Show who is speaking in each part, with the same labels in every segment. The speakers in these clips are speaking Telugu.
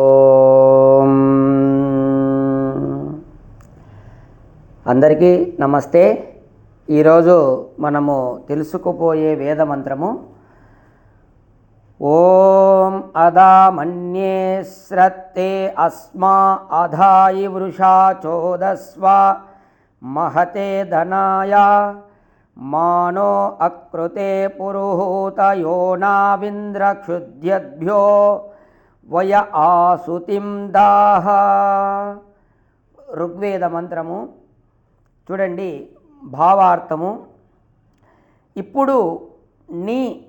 Speaker 1: ఓం. అందరికీ నమస్తే. ఈరోజు మనము తెలుసుకుపోయే వేద మంత్రము ఓం అదా మన్యే శ్రత్తే అస్మా అధాయి వృషా చోదస్వ మహతే ధనాయ మానో అకృతే పురుహూత యోనావింద్రక్షుద్యద్భ్యో వయ ఆసుతిం దాహ. ఋగ్వేద మంత్రము చూడండి భావార్థము. ఇప్పుడు నీ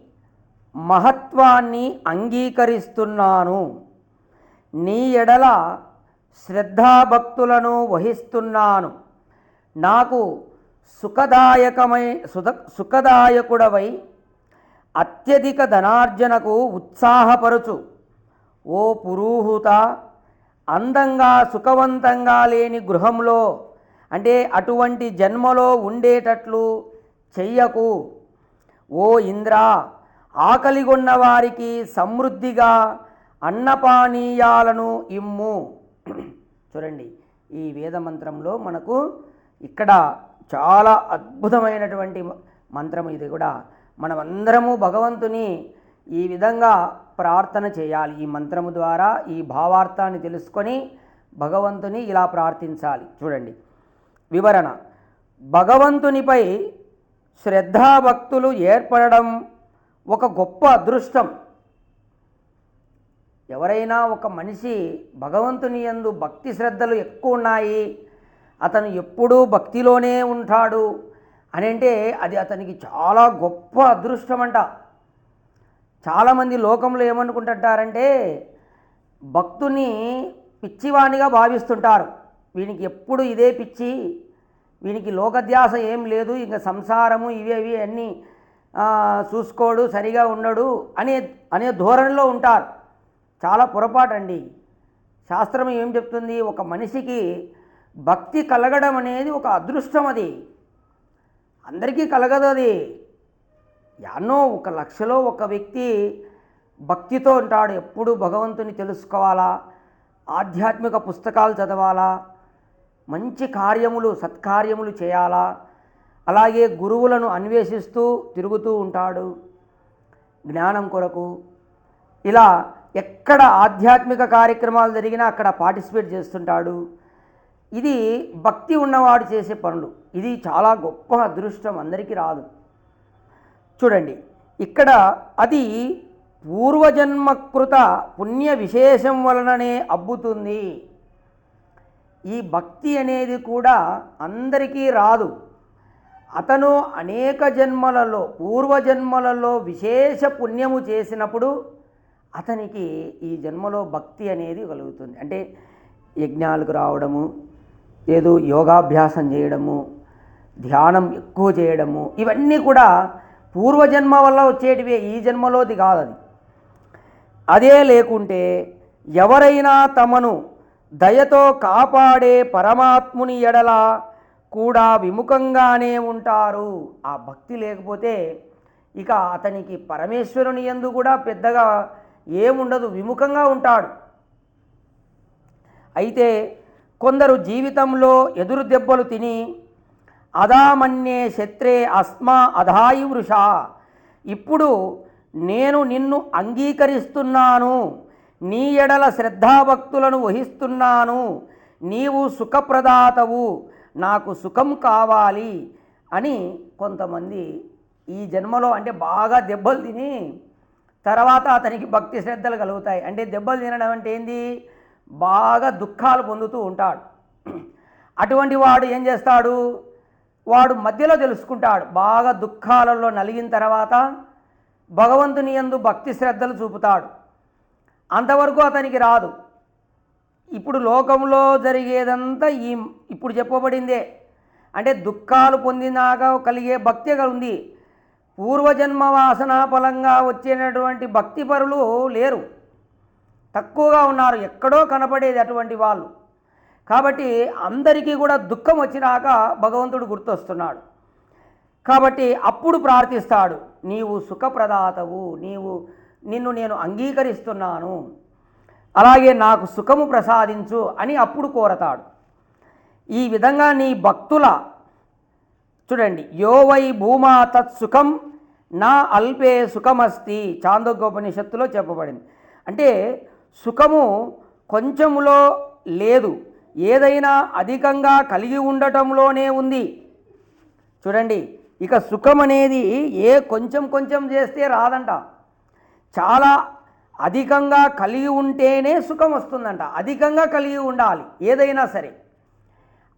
Speaker 1: మహత్వాన్ని అంగీకరిస్తున్నాను. నీ ఎడల శ్రద్ధాభక్తులను వహిస్తున్నాను. నాకు సుఖదాయకమై సుద సుఖదాయకుడవై అత్యధిక ధనార్జనకు ఉత్సాహపరుచు. ఓ పురూహుత అందంగా సుఖవంతంగా లేని గృహంలో అంటే అటువంటి జన్మలో ఉండేటట్లు చెయ్యకు. ఓ ఇంద్ర ఆకలిగొన్న వారికి సమృద్ధిగా అన్నపానీయాలను ఇమ్ము. చూడండి ఈ వేద మంత్రంలో మనకు ఇక్కడ చాలా అద్భుతమైనటువంటి మంత్రం ఇది కూడా. మనమందరము భగవంతుని ఈ విధంగా ప్రార్థన చేయాలి. ఈ మంత్రము ద్వారా ఈ భావార్థాన్ని తెలుసుకొని భగవంతుని ఇలా ప్రార్థించాలి. చూడండి. వివరణ. భగవంతునిపై శ్రద్ధాభక్తులు ఏర్పడడం ఒక గొప్ప అదృష్టం. ఎవరైనా ఒక మనిషి భగవంతుని యందు భక్తి శ్రద్ధలు ఎక్కువ ఉన్నాయి. అతను ఎప్పుడూ భక్తిలోనే ఉంటాడు. అని అంటే అది అతనికి చాలా గొప్ప అదృష్టం అంట చాలామంది లోకంలో ఏమనుకుంటుంటారంటే భక్తుని పిచ్చివాణిగా భావిస్తుంటారు. వీనికి ఎప్పుడు ఇదే పిచ్చి వీనికి లోకధ్యాస ఏం లేదు ఇంకా సంసారము ఇవి అన్నీ చూసుకోడు సరిగా ఉండడు అనే అనే ధోరణిలో ఉంటారు. చాలా పొరపాటు అండి శాస్త్రం ఏం చెప్తుంది? ఒక మనిషికి భక్తి కలగడం అనేది ఒక అదృష్టం అది. అందరికీ కలగదు అది. యానో ఒక లక్షలో ఒక వ్యక్తి భక్తితో ఉంటాడు. ఎప్పుడు భగవంతుని తెలుసుకోవాలా? ఆధ్యాత్మిక పుస్తకాలు చదవాలా? మంచి కార్యములు సత్కార్యములు చేయాలా? అలాగే గురువులను అన్వేషిస్తూ తిరుగుతూ ఉంటాడు. జ్ఞానం కొరకు ఇలా ఎక్కడ ఆధ్యాత్మిక కార్యక్రమాలు జరిగినా అక్కడ పార్టిసిపేట్ చేస్తుంటాడు. ఇది భక్తి ఉన్నవాడు చేసే పనులు. ఇది చాలా గొప్ప అదృష్టం. అందరికీ రాదు. చూడండి. ఇక్కడ అది పూర్వజన్మకృత పుణ్య విశేషం వలననే అబ్బుతుంది. ఈ భక్తి అనేది కూడా అందరికీ రాదు. అతను అనేక జన్మలలో పూర్వజన్మలలో విశేష పుణ్యము చేసినప్పుడు అతనికి ఈ జన్మలో భక్తి అనేది కలుగుతుంది. అంటే యజ్ఞాలకు రావడము ఏదో యోగాభ్యాసం చేయడము ధ్యానం ఎక్కువ చేయడము ఇవన్నీ కూడా పూర్వజన్మ వల్ల వచ్చేటివే ఈ జన్మలోది కాదు అది అదే లేకుంటే ఎవరైనా తమను దయతో కాపాడే పరమాత్ముని ఎడల కూడా విముఖంగానే ఉంటారు. ఆ భక్తి లేకపోతే ఇక అతనికి పరమేశ్వరుని ఎందు కూడా పెద్దగా ఏముండదు విముఖంగా ఉంటాడు. అయితే కొందరు జీవితంలో ఎదురు దెబ్బలు తిని అదామన్యే శత్రే అస్మా అధాయి వృష. ఇప్పుడు నేను నిన్ను అంగీకరిస్తున్నాను. నీ ఎడల శ్రద్ధాభక్తులను వహిస్తున్నాను. నీవు సుఖప్రదాతవు. నాకు సుఖం కావాలి అని కొంతమంది ఈ జన్మలో అంటే బాగా దెబ్బలు తిని తర్వాత అతనికి భక్తి శ్రద్ధలు కలుగుతాయి. అంటే దెబ్బలు తినడం అంటే ఏంది? బాగా దుఃఖాలు పొందుతూ ఉంటాడు. అటువంటి వాడు ఏం చేస్తాడు? వాడు మధ్యలో తెలుసుకుంటాడు. బాగా దుఃఖాలలో నలిగిన తర్వాత భగవంతుని యందు భక్తి శ్రద్ధలు చూపుతాడు. అంతవరకు అతనికి రాదు. ఇప్పుడు లోకంలో జరిగేదంతా ఈ ఇప్పుడు చెప్పబడిందే. అంటే దుఃఖాలు పొందినాక కలిగే భక్తి ఉంది. పూర్వజన్మ వాసన ఫలంగా వచ్చేటటువంటి భక్తి పరులు లేరు. తక్కువగా ఉన్నారు. ఎక్కడో కనపడేది అటువంటి వాళ్ళు. కాబట్టి అందరికీ కూడా దుఃఖం వచ్చినాక భగవంతుడు గుర్తొస్తున్నాడు. కాబట్టి అప్పుడు ప్రార్థిస్తాడు నీవు సుఖప్రదాతవు నీవు నిన్ను నేను అంగీకరిస్తున్నాను అలాగే నాకు సుఖము ప్రసాదించు అని అప్పుడు కోరతాడు. ఈ విధంగా నీ భక్తుల చూడండి యోవై భూమా తత్సుఖం నా అల్పే సుఖమస్తి చాందోగ్యోపనిషత్తులో చెప్పబడింది. అంటే సుఖము కొంచెములో లేదు ఏదైనా అధికంగా కలిగి ఉండటంలోనే ఉంది. చూడండి ఇక సుఖం అనేది ఏ కొంచెం కొంచెం చేస్తే రాదంట. చాలా అధికంగా కలిగి ఉంటేనే సుఖం వస్తుందంట. అధికంగా కలిగి ఉండాలి ఏదైనా సరే.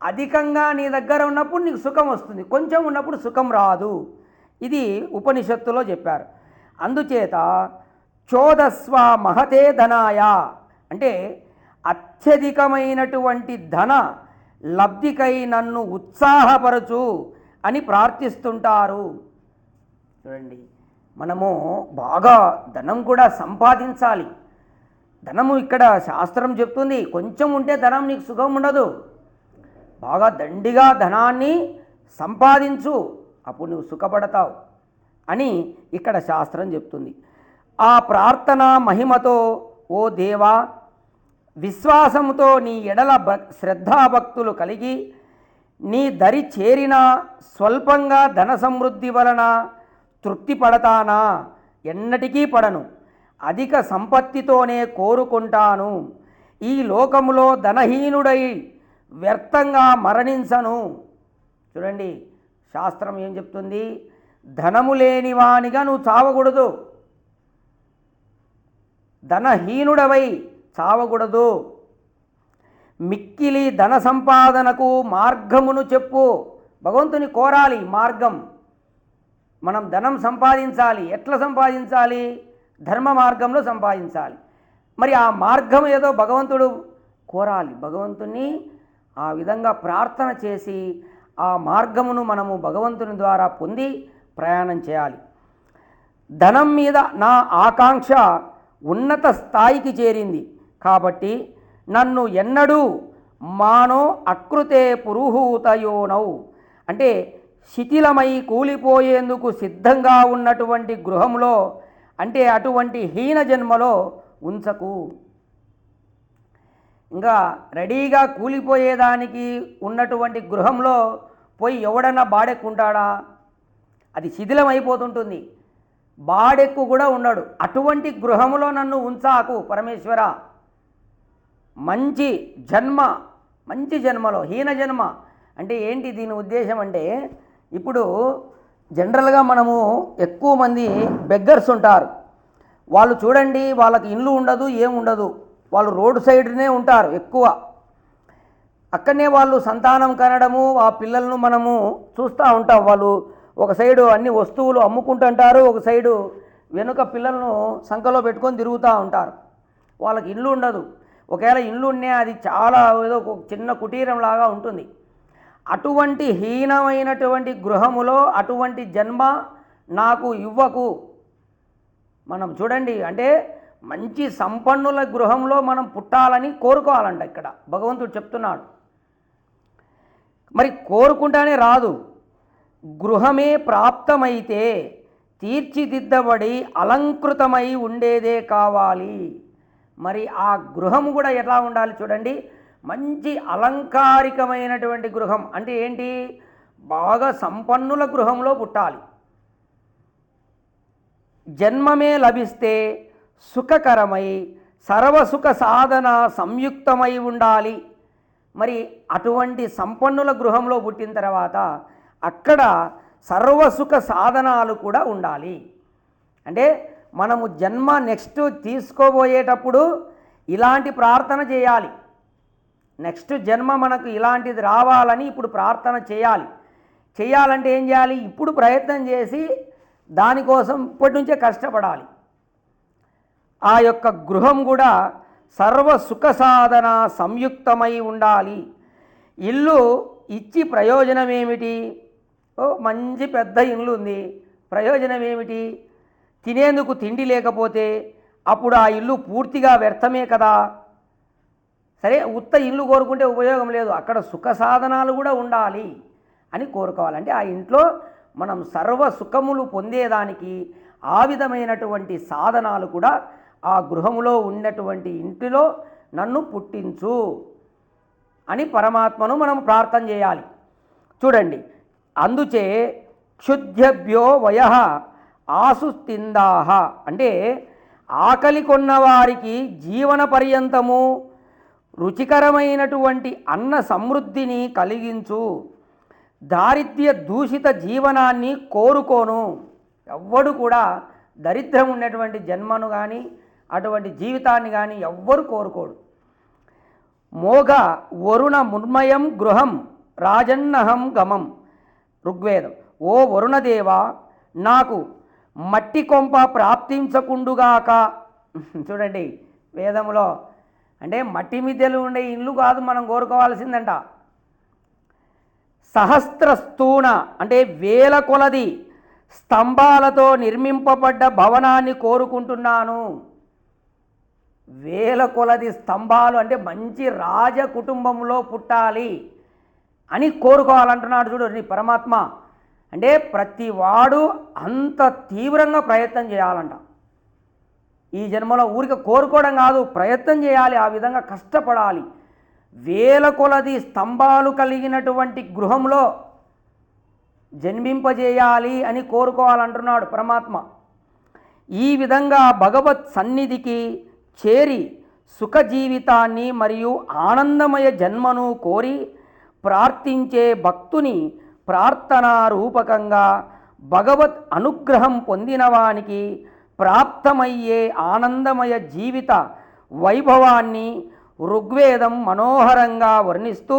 Speaker 1: అధికంగా నీ దగ్గర ఉన్నప్పుడు నీకు సుఖం వస్తుంది. కొంచెం ఉన్నప్పుడు సుఖం రాదు. ఇది ఉపనిషత్తులో చెప్పారు. అందుచేత చోదస్వ మహతే ధనాయ. అంటే అత్యధికమైనటువంటి ధన లబ్ధికై నన్ను ఉత్సాహపరచు అని ప్రార్థిస్తుంటారు. చూడండి మనము బాగా ధనం కూడా సంపాదించాలి. ధనము ఇక్కడ శాస్త్రం చెప్తుంది కొంచెం ఉంటే ధనం నీకు సుఖం ఉండదు. బాగా దండిగా ధనాన్ని సంపాదించు అప్పుడు నువ్వు సుఖపడతావు అని ఇక్కడ శాస్త్రం చెప్తుంది. ఆ ప్రార్థన మహిమతో ఓ దేవా విశ్వాసముతో నీ ఎడల భ శ్రద్ధాభక్తులు కలిగి నీ దరి చేరిన స్వల్పంగా ధన సమృద్ధి వలన తృప్తి పడతానా? ఎన్నటికీ పడను. అధిక సంపత్తితోనే కోరుకుంటాను. ఈ లోకములో ధనహీనుడై వ్యర్థంగా మరణించను. చూడండి శాస్త్రం ఏం చెప్తుంది? ధనము లేనివానిగా నువ్వు చావకూడదు. ధనహీనుడవై చావకూడదు. మిక్కిలి ధన సంపాదనకు మార్గమును చెప్పు. భగవంతుని కోరాలి మార్గం. మనం ధనం సంపాదించాలి. ఎట్లా సంపాదించాలి? ధర్మ మార్గంలో సంపాదించాలి. మరి ఆ మార్గం ఏదో భగవంతుడు కోరాలి. భగవంతుని ఆ విధంగా ప్రార్థన చేసి ఆ మార్గమును మనము భగవంతుని ద్వారా పొంది ప్రయాణం చేయాలి. ధనం మీద నా ఆకాంక్ష ఉన్నత స్థాయికి చేరింది. కాబట్టి నన్ను ఎన్నడూ మానో అకృతే పురుహూతయోనౌ. అంటే శిథిలమై కూలిపోయేందుకు సిద్ధంగా ఉన్నటువంటి గృహంలో అంటే అటువంటి హీన జన్మలో ఉంచకు. ఇంకా రెడీగా కూలిపోయేదానికి ఉన్నటువంటి గృహంలో పోయి ఎవడన్నా బాడెక్కుంటాడా? అది శిథిలం అయిపోతుంటుంది బాడెక్కు కూడా ఉండడు. అటువంటి గృహములో నన్ను ఉంచాకు పరమేశ్వర. మంచి జన్మ మంచి జన్మలో హీన జన్మ. అంటే ఏంటి దీని ఉద్దేశం అంటే ఇప్పుడు జనరల్గా మనము ఎక్కువ మంది బెగ్గర్స్ ఉంటారు. వాళ్ళు చూడండి వాళ్ళకి ఇల్లు ఉండదు ఏం ఉండదు. వాళ్ళు రోడ్ సైడ్నే ఉంటారు ఎక్కువ. అక్కడనే వాళ్ళు సంతానం కనడము ఆ పిల్లలను మనము చూస్తూ ఉంటాం వాళ్ళు. ఒక సైడు అన్ని వస్తువులు అమ్ముకుంటుంటారు ఒక సైడు వెనుక పిల్లలను సంఖలో పెట్టుకొని తిరుగుతూ ఉంటారు. వాళ్ళకి ఇల్లు ఉండదు. ఒకవేళ ఇల్లు ఉన్నా అది చాలా ఏదో ఒక చిన్న కుటీరం లాగా ఉంటుంది. అటువంటి హీనమైనటువంటి గృహములో అటువంటి జన్మ నాకు ఇవ్వకు. మనం చూడండి అంటే మంచి సంపన్నుల గృహంలో మనం పుట్టాలని కోరుకోవాలంట ఇక్కడ. భగవంతుడు చెప్తున్నాడు. మరి కోరుకుంటానే రాదు. గృహమే ప్రాప్తమైతే తీర్చిదిద్దబడి అలంకృతమై ఉండేదే కావాలి. మరి ఆ గృహము కూడా ఎలా ఉండాలి చూడండి. మంచి అలంకారికమైనటువంటి గృహం. అంటే ఏంటి? బాగా సంపన్నుల గృహంలో పుట్టాలి. జన్మమే లభిస్తే సుఖకరమై సర్వసుఖ సాధన సంయుక్తమై ఉండాలి. మరి అటువంటి సంపన్నుల గృహంలో పుట్టిన తర్వాత అక్కడ సర్వసుఖ సాధనాలు కూడా ఉండాలి. అంటే మనము జన్మ నెక్స్ట్ తీసుకోబోయేటప్పుడు ఇలాంటి ప్రార్థన చేయాలి. నెక్స్ట్ జన్మ మనకు ఇలాంటిది రావాలని ఇప్పుడు ప్రార్థన చేయాలి. చేయాలంటే ఏం చేయాలి? ఇప్పుడు ప్రయత్నం చేసి దానికోసం ఇప్పటి నుంచే కష్టపడాలి. ఆ యొక్క గృహం కూడా సర్వ సుఖ సాధన సంయుక్తమై ఉండాలి. ఇల్లు ఇచ్చి ప్రయోజనం ఏమిటి ఓ మంచి పెద్ద ఇల్లు ఉంది. ప్రయోజనం ఏమిటి తినేందుకు తిండి లేకపోతే అప్పుడు ఆ ఇల్లు పూర్తిగా వ్యర్థమే కదా. సరే ఉత్త ఇల్లు కోరుకుంటే ఉపయోగం లేదు. అక్కడ సుఖ సాధనాలు కూడా ఉండాలి అని కోరుకోవాలంటే ఆ ఇంట్లో మనం సర్వ సుఖములు పొందేదానికి ఆ విధమైనటువంటి సాధనాలు కూడా ఆ గృహములో ఉన్నటువంటి ఇంటిలో నన్ను పుట్టించు అని పరమాత్మను మనం ప్రార్థన చేయాలి. చూడండి అందుచే క్షుద్ధ్యభ్యో వయ ఆసుస్తిందాహ అంటే ఆకలి కొన్నవారికి జీవన పర్యంతము రుచికరమైనటువంటి అన్న సమృద్ధిని కలిగించు. దారిద్ర్య దూషిత జీవనాన్ని కోరుకోను. ఎవ్వడు కూడా దరిద్రం ఉన్నటువంటి జన్మను కానీ అటువంటి జీవితాన్ని కానీ ఎవ్వరు కోరుకోడు. మోగ వరుణ మున్మయం గృహం రాజన్నహం గమం ఋగ్వేదం. ఓ వరుణదేవ నాకు మట్టి కొంప ప్రాప్తించకుండుగాక. చూడండి వేదంలో అంటే మట్టి మిద్దెలు ఉండే ఇల్లు కాదు మనం కోరుకోవాల్సిందంట. సహస్రస్తూణ అంటే వేల కొలది స్తంభాలతో నిర్మింపబడ్డ భవనాన్ని కోరుకుంటున్నాను. వేల కొలది స్తంభాలు అంటే మంచి రాజ కుటుంబంలో పుట్టాలి అని కోరుకోవాలంటున్నాడు చూడండి పరమాత్మ. అంటే ప్రతి వాడు అంత తీవ్రంగా ప్రయత్నం చేయాలంట. ఈ జన్మలో ఊరిక కోరుకోవడం కాదు ప్రయత్నం చేయాలి ఆ విధంగా కష్టపడాలి. వేల కొలది స్తంభాలు కలిగినటువంటి గృహంలో జన్మింపజేయాలి అని కోరుకోవాలంటున్నాడు పరమాత్మ. ఈ విధంగా భగవత్ సన్నిధికి చేరి సుఖ జీవితాన్ని మరియు ఆనందమయ జన్మను కోరి ప్రార్థించే భక్తుని ప్రార్థనారూపకంగా భగవత్ అనుగ్రహం పొందినవానికి ప్రాప్తమయ్యే ఆనందమయ జీవిత వైభవాన్ని ఋగ్వేదం మనోహరంగా వర్ణిస్తూ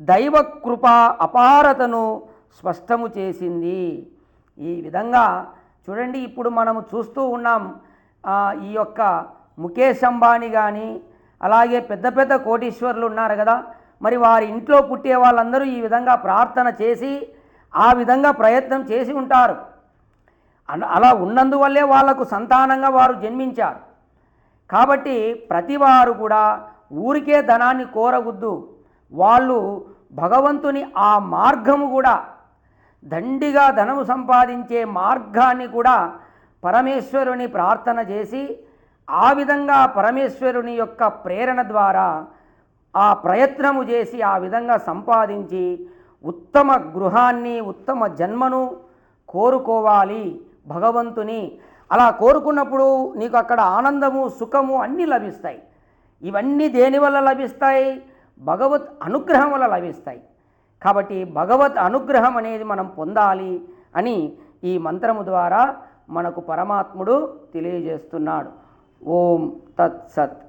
Speaker 1: దైవకృప అపారతను స్పష్టము చేసింది. ఈ విధంగా చూడండి ఇప్పుడు మనము చూస్తూ ఉన్నాం ఈ యొక్క ముఖేష్ అంబానీ కానీ అలాగే పెద్ద పెద్ద కోటీశ్వరులు ఉన్నారు కదా మరి వారి ఇంట్లో పుట్టే వాళ్ళందరూ ఈ విధంగా ప్రార్థన చేసి ఆ విధంగా ప్రయత్నం చేసి ఉంటారు. అలా ఉన్నందువల్లే వాళ్ళకు సంతానంగా వారు జన్మించారు. కాబట్టి ప్రతివారు కూడా ఊరికే ధనాన్ని కోరవద్దు. వాళ్ళు భగవంతుని ఆ మార్గము కూడా దండిగా ధనము సంపాదించే మార్గాన్ని కూడా పరమేశ్వరుని ప్రార్థన చేసి ఆ విధంగా పరమేశ్వరుని యొక్క ప్రేరణ ద్వారా ఆ ప్రయత్నము చేసి ఆ విధంగా సంపాదించి ఉత్తమ గృహాన్ని ఉత్తమ జన్మను కోరుకోవాలి భగవంతుని. అలా కోరుకున్నప్పుడు నీకు అక్కడ ఆనందము సుఖము అన్నీ లభిస్తాయి. ఇవన్నీ దేనివల్ల లభిస్తాయి? భగవత్ అనుగ్రహం వల్ల లభిస్తాయి. కాబట్టి భగవత్ అనుగ్రహం అనేది మనం పొందాలి అని ఈ మంత్రము ద్వారా మనకు పరమాత్ముడు తెలియజేస్తున్నాడు. ఓం తత్సత్